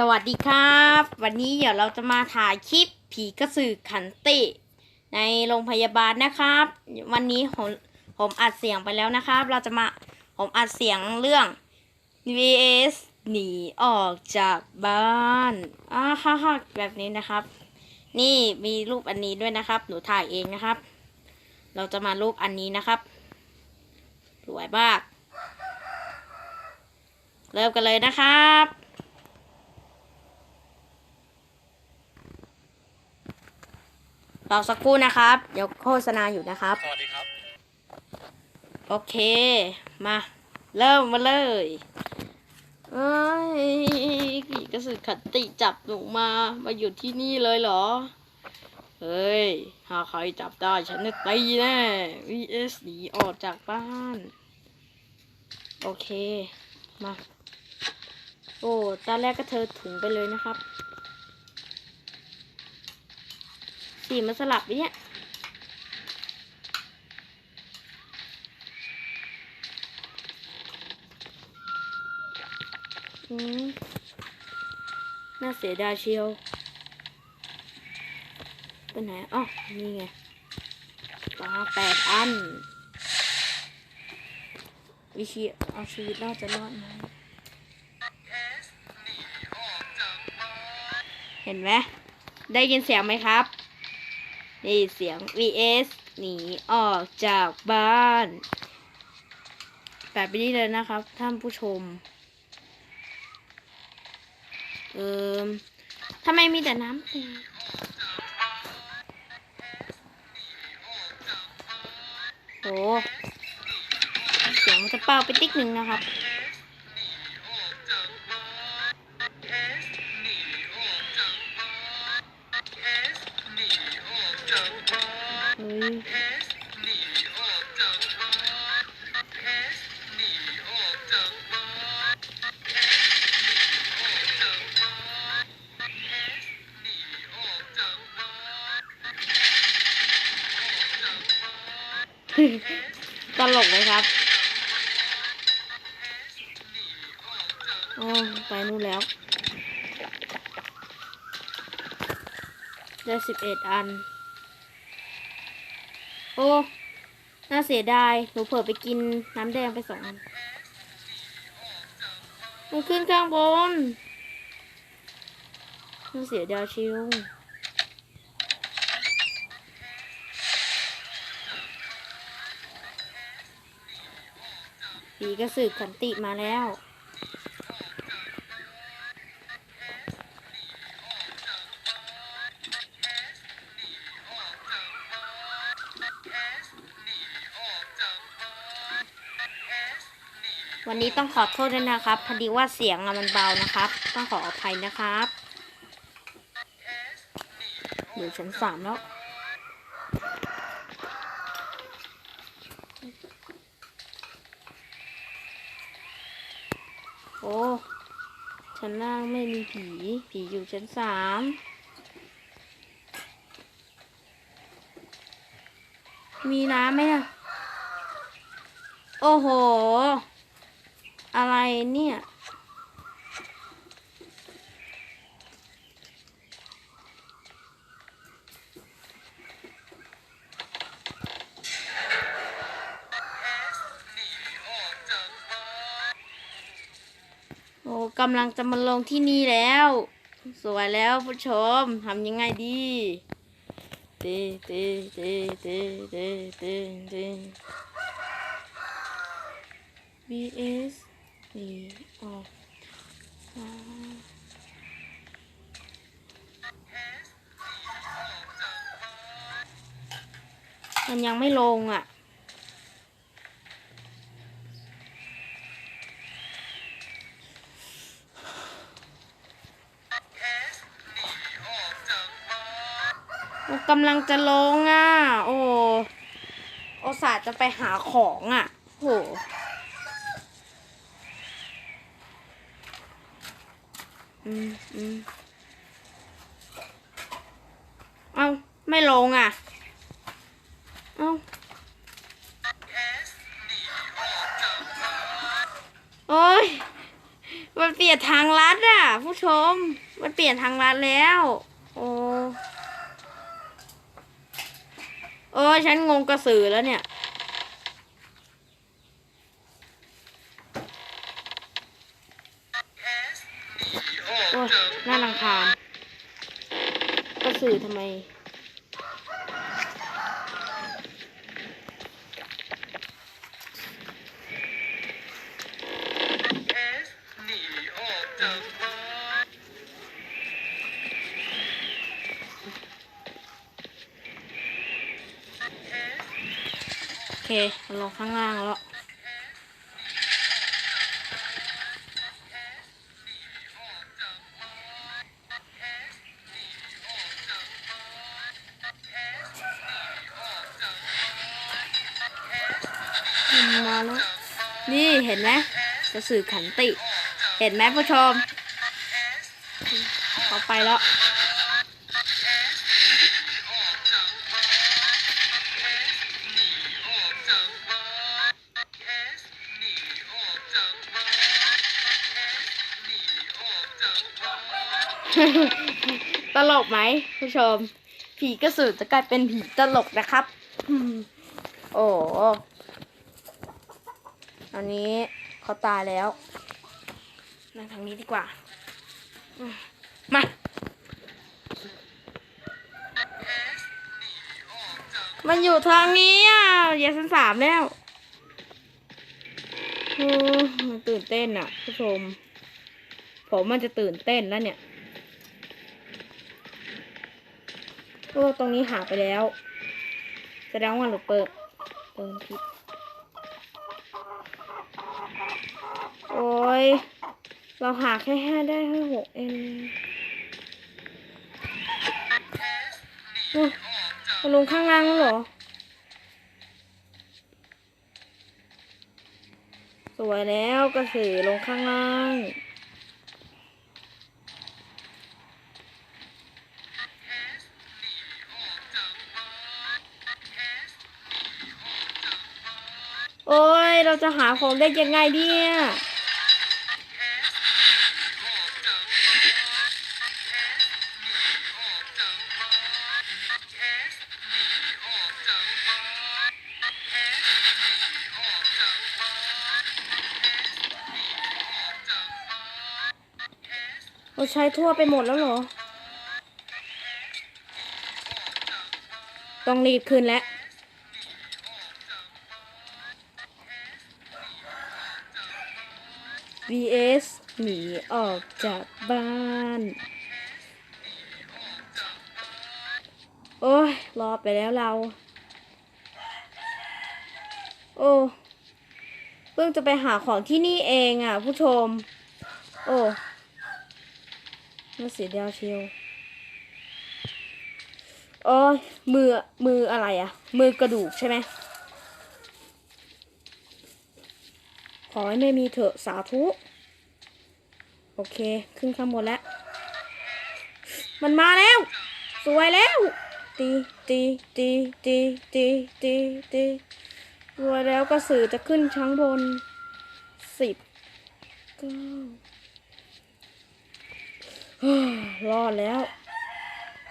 สวัสดีครับ วันนี้เดี๋ยวเราจะมาถ่ายคลิปผีกระสือขันติ ในโรงพยาบาลนะครับ วันนี้ผมผมอัดเสียงไปแล้วนะครับ เราจะมาผมอัดเสียงเรื่อง vs หนีออกจากบ้านอ่าฮ่าฮ่าแบบนี้นะครับ นี่มีรูปอันนี้ด้วยนะครับ หนูถ่ายเองนะครับ เราจะมารูปอันนี้นะครับสวยมาก เริ่มกันเลยนะครับ รอสักครู่นะครับ เดี๋ยวโฆษณาอยู่นะครับ สวัสดีครับ โอเค มา เริ่มมาเลยเอ้ยผีกระสือขันติจับหนูมา มาอยู่ที่นี่เลยเหรอ เฮ้ย หาใครจับได้ฉันจะตีแน่ vs หนีออกจากบ้าน โอเค มา โอ้ ตอนแรกก็เธอถุงไปเลยนะครับ สีมันสลับเนี่ยอืมน่าเสียดายเชียวไปไหนอ๋อนี่ไงปลาแปดอัน วิชีเอาชีวิตรอดจะรอดไหมเห็นไหมได้ยินเสียงไหมครับ นี่เสียง vs หนีออกจากบ้านแบบนี้เลยนะครับ ท่านผู้ชม เออทำไมมีแต่น้ำเต็มโอ้เสียงจะเป่าไปติ๊กหนึ่งนะครับ ตลกเลยครับ โอ้ ไปนู่นแล้ว ได้สิบเอ็ดอัน โอ้ น่าเสียดาย หนูเผลอไปกินน้ำแดงไปสองอันมันขึ้นข้างบนน่าเสียดายชิวผีกระสือขันติมาแล้ว นนี้ต้องขอโทษด้วยนะครับ พอดีว่าเสียงอะมันเบานะครับ ต้องขออภัยนะครับอยู่ชั้นสามแล้วโอ้ชั้นล่างไม่มีผี ผีอยู่ชั้นสามมีน้ำไหมอะโอ้โห อะไรเนี่ย โอ้กำลังจะมาลงที่นี่แล้ว สวยแล้วผู้ชมทำยังไงดีเตเตเตเตเตเตเต BS นี่ออกมันยังไม่ลงอะ โอ้กำลังจะลงอะ โอ้โอสาจะไปหาของอะ โห อืมอืมเอาไม่ลงอะ เอาโอ้ย มันเปลี่ยนทางลัดอะ ผู้ชม มันเปลี่ยนทางลัดแล้ว โอ้โอ้ฉันงงกระสือแล้วเนี่ย โอ้ยน่ารังคาญกระ สือทำไม โอเคลงข้างล่างแล้ว กระสือขันติ เห็นไหมผู้ชมเขาไปแล้วตลกไหมผู้ชม ผีกระสือจะกลายเป็นผีตลกนะครับ โอ้อันนี้ เขาตายแล้ว นั่งทางนี้ดีกว่า มา มันอยู่ทางนี้อะอย่าชั้นสามแล้วมันตื่นเต้นอะผู้ชม ผมมันจะตื่นเต้นแล้วเนี่ยโอ้ตรงนี้หาไปแล้ว แสดงว่าหนูเปิดเปิดผิด เราหาแค่ห้าได้แค่หกเองมันลงข้างล่างแล้วเหรอ สวยแล้วกระสือลงข้างล่างโอ้ย เราจะหาของได้ยังไงเนี่ย เราใช้ทั่วไปหมดแล้วเหรอ ต้องรีบขึ้นแล้ว vs หนีออกจากบ้าน โอ้ย รอไปแล้วเรา โอ้เพิ่งจะไปหาของที่นี่เองอะ ผู้ชม โอ้ น่าเสียดายเชียวอ้ยมือ มืออะไรอะมือกระดูกใช่ไหม ขอให้ไม่มีเถอะสาธุ โอเค ขึ้นข้างบนแล้ว มันมาแล้ว สวยแล้ว ตีตีตีตีตีตีตีสวยแล้วกระสือจะขึ้นชั้นบนสิบเก้า รอดแล้ว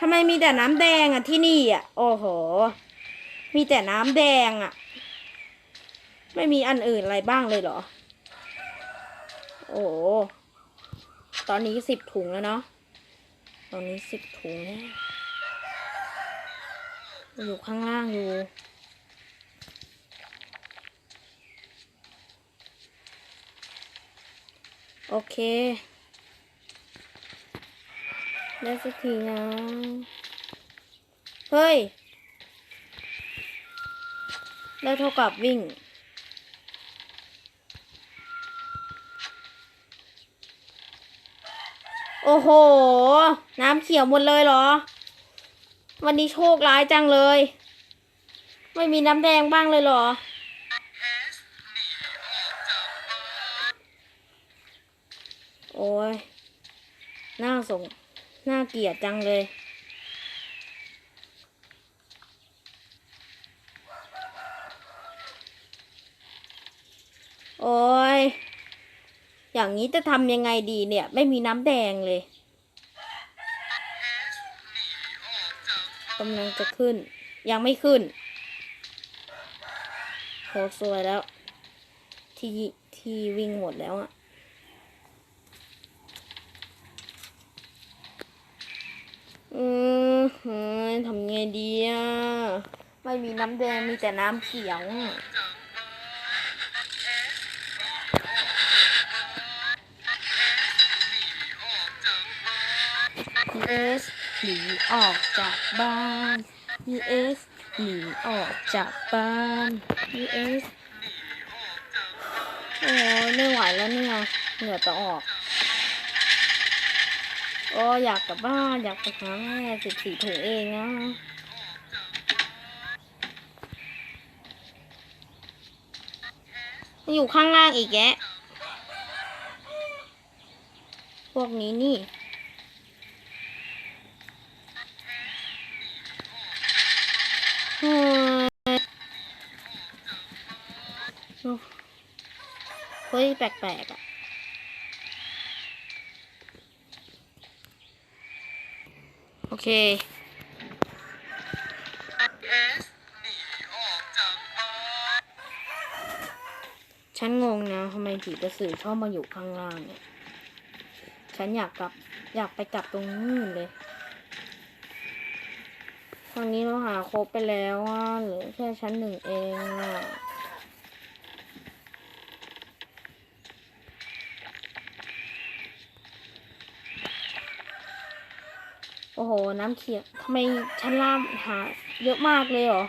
ทำไมมีแต่น้ำแดงอะที่นี่อะ โอ้โห มีแต่น้ำแดงอะ ไม่มีอันอื่นอะไรบ้างเลยเหรอ โอ้โหตอนนี้สิบถุงแล้วเนาะ ตอนนี้สิบถุงแล้วอยู่ข้างล่างอยู่โอเค ได้สักทีนะ เฮ้ย ได้เท่ากับวิ่ง โอ้โห น้ำเขียวหมดเลยเหรอ วันนี้โชคร้ายจังเลย ไม่มีน้ำแดงบ้างเลยเหรอโอ้ยน่าสง น่าเกลียดจังเลย โอ้ย อย่างนี้จะทำยังไงดีเนี่ย ไม่มีน้ำแดงเลยกำลังจะขึ้น ยังไม่ขึ้นโหสวยแล้ว ที่ที่วิ่งหมดแล้วอะ อืมเฮ้ยทำไงดีอะไม่มีน้ำแดงมีแต่น้ำเขียวอะเอสหนีออกจากบ้าน US หนีออกจากบ้าน US โอ้ยไม่ไหวแล้วเนี่ย เหงื่อจะออก โอ้อยากกลับบ้านอยากไปหาแม่สิบสี่ถุงเองนะอยู่ข้างล่างอีกแกะพวกนี้นี่ เฮ้ยเฮ้ยแปลกๆอะ โอ เคฉันงงนะทำไมผีกระสือชอบมาอยู่ข้างล่างเนี่ย ฉันอยากกลับ อยากไปกลับตรงนู้นเลยทางนี้เราหาครบไปแล้วอะเหลือแค่ชั้นหนึ่งเองอะ โอ้โหน้ำเขียวทำไมชั้นล่างหาเยอะมากเลยเหรอ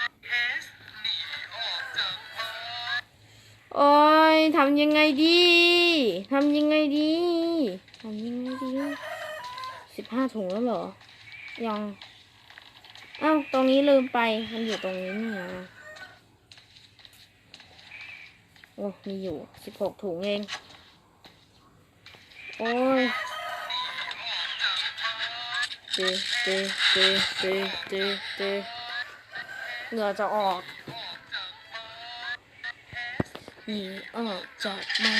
อสหนีออกจากบ้านโอ้ยทำยังไงดีทำยังไงดีทำยังไงดีสิบห้าถุงแล้วเหรอ ยังอ้าวตรงนี้ลืมไป มันอยู่ตรงนี้นี่นะโอ้มีอยู่สิบหกถุงเอง โอ้ยเจเจเจเจเจเจเหงื่อจะออกหนีออกจากบ้า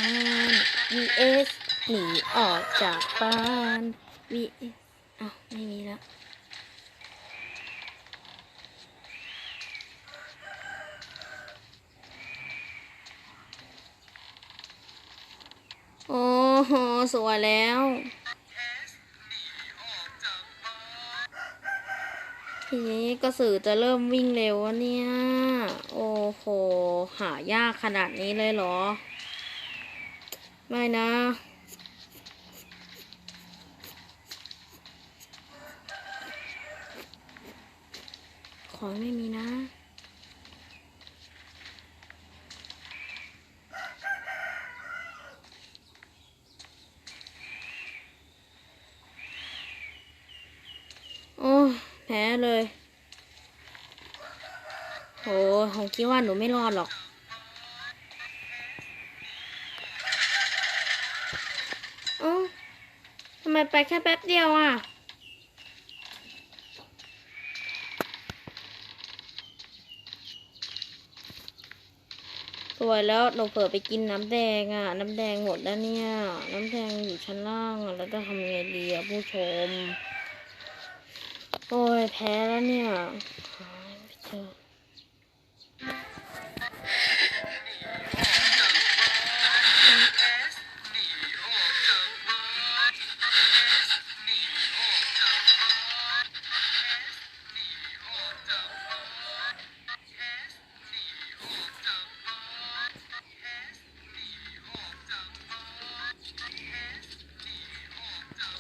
น vs หนีออกจากบ้าน vs อ้าวไม่มีแล้ว โอ้โหสวยแล้ว ทีนี้กระสือจะเริ่มวิ่งเร็ววะเนี่ย โอ้โห หายากขนาดนี้เลยเหรอ ไม่นะขอไม่มีนะ โอ้ยแพ้ เลยโหผมคิดว่าหนูไม่รอดหรอก เอ้าทำไมไปแค่แป๊บเดียวอะ สวยแล้วหนูเผลอไปกินน้ำแดงอะ น้ำแดงหมดแล้วเนี่ย น้ำแดงอยู่ชั้นล่างอะ แล้วจะทำไงดีอะผู้ชม โอ้ยแพ้แล้วเนี่ยหาไม่เจอ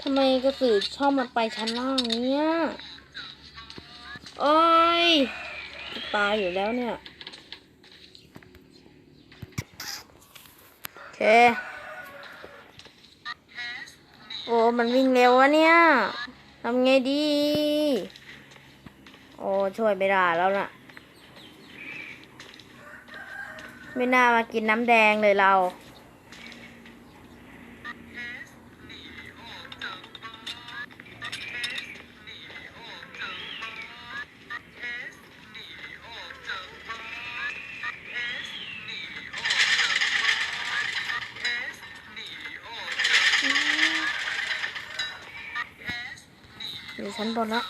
ทำไมกระสือชอบมาไปชั้นล่างเนี่ย โอ้ยตายอยู่แล้วเนี่ย โอเค โอ้ มันวิ่งเร็ววะเนี่ย ทำไงดี โอ้ ช่วยไม่ได้แล้วน่ะ ไม่น่ามากินน้ำแดงเลยเรา ชั้นบนแล้ว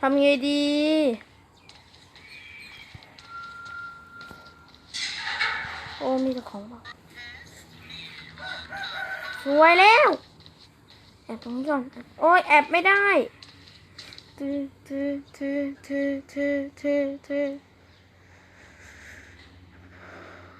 ทำไงดีโอ้มีแต่ของบอกสวยแล้ว แอบตรงนี้ก่อน โอ้ยแอบไม่ได้ two, two, two, two, two, two.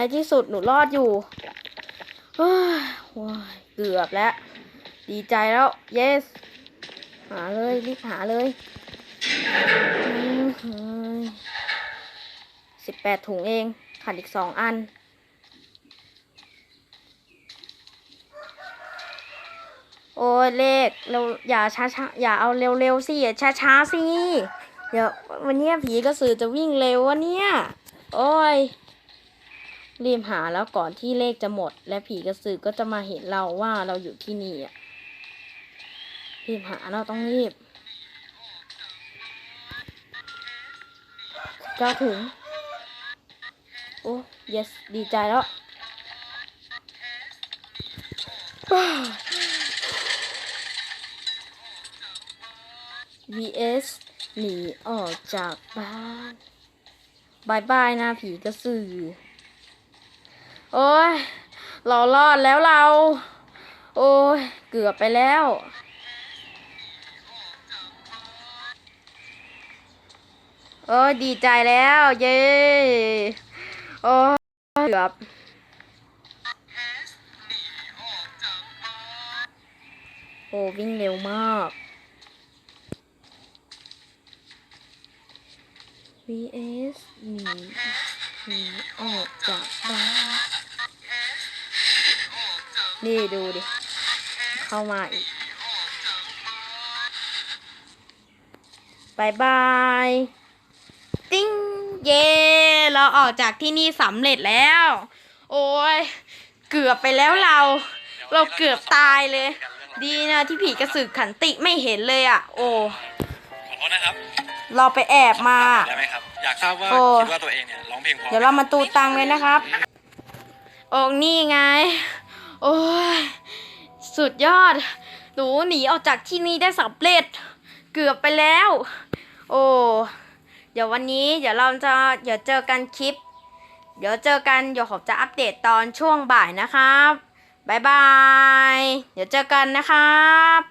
ในที่สุดหนูรอดอยู่เกือบแล้ว ดีใจแล้ว yes หาเลยรีบหาเลยสิบแปดถุงเองขาดอีกสองอัน โอ้ยเลขเราอย่าช้าช้าๆอย่าเอาเร็วๆสิอย่าช้าช้าๆสิ เดี๋ยววันนี้ผีกระสือจะวิ่งเร็ววะเนี่ย โอ้ย รีบหาแล้วก่อนที่เลขจะหมด และผีกระสือก็จะมาเห็นเราว่าเราอยู่ที่นี่อะรีบหาเราต้องรีบเก้าถุงโอ้ yes ดีใจแล้ว vs หนีออกจากบ้านบายบายนะผีกระสือ โอ้ยเรารอดแล้วเรา โอ้ยเกือบไปแล้ว โอ้ยดีใจแล้ว เย้โอ้ยเกือบโอ้วิ่งเร็วมาก vs หนีหนีออกจากบ้าน นี่ดูดิ เข้ามาอีกบายบาย ติ้ง เย่เราออกจากที่นี่สำเร็จแล้ว โอ้ย เกือบไปแล้วเรา เราเกือบตายเลย ดีนะที่ผีกระสือขันติไม่เห็นเลยอะ โอ้ขอโทษนะครับ เราไปแอบมา ได้ไหมครับ อยากทราบว่าโอ้คิดว่าตัวเองเนี่ยร้องเพลงเพราะเดี๋ยวเรามาตูตังเลยนะครับ โอ้นี่ไง โอ้ยสุดยอด หนูหนีออกจากที่นี่ได้สำเร็จ เกือบไปแล้ว โอ้เดี๋ยววันนี้เดี๋ยวเราจะเดี๋ยวเจอกันคลิป เดี๋ยวเจอกันเดี๋ยวผมจะอัปเดตตอนช่วงบ่ายนะครับบายบาย เดี๋ยวเจอกันนะครับ